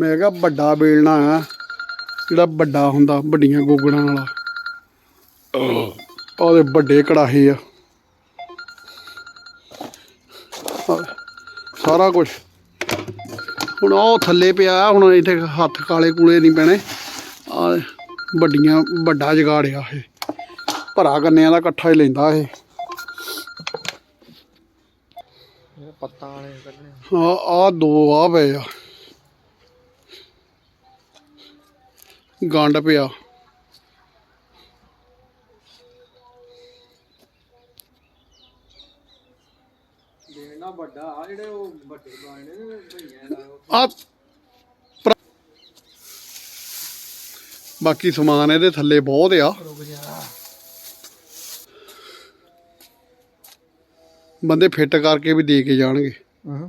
ਮੈਂ ਕਿਹਾ ਵੱਡਾ ਬੇਲਣਾ ਆ ਜਿਹੜਾ ਵੱਡਾ ਹੁੰਦਾ ਵੱਡੀਆਂ ਗੋਗੜਾਂ ਵਾਲਾ। ਉਹਦੇ ਵੱਡੇ ਕੜਾਹੇ ਆ। ਸਾਰਾ ਕੁਝ ਹੁਣ ਉਹ ਥੱਲੇ ਪਿਆ ਹੁਣ ਇੱਥੇ ਹੱਥ ਕਾਲੇ ਕੂਲੇ ਨਹੀਂ ਪੈਣੇ। ਆ ਵੱਡੀਆਂ ਵੱਡਾ ਜਗਾੜਿਆ ਇਹ। ਭਰਾ ਗੰਨਿਆਂ ਦਾ ਇਕੱਠਾ ਹੀ ਲੈਂਦਾ ਇਹ। ਇਹ ਪੱਤਾਂ ਵਾਲੇ ਕੱਢਣੇ। ਆ ਆ ਦੋ ਆ ਪਏ ਆ। ਗੰਡ ਪਿਆ। ਦੇਣਾ ਵੱਡਾ ਆ ਜਿਹੜੇ ਉਹ ਵੱਡੇ ਬਾਣੇ ਨੇ ਭਈਆਂ ਦਾ ਆ ਬਾਕੀ ਸਮਾਨ ਇਹਦੇ ਥੱਲੇ ਬਹੁਤ ਆ। ਬੰਦੇ ਫਿੱਟ ਕਰਕੇ ਵੀ ਦੇ ਕੇ ਜਾਣਗੇ। ਹਾਂ।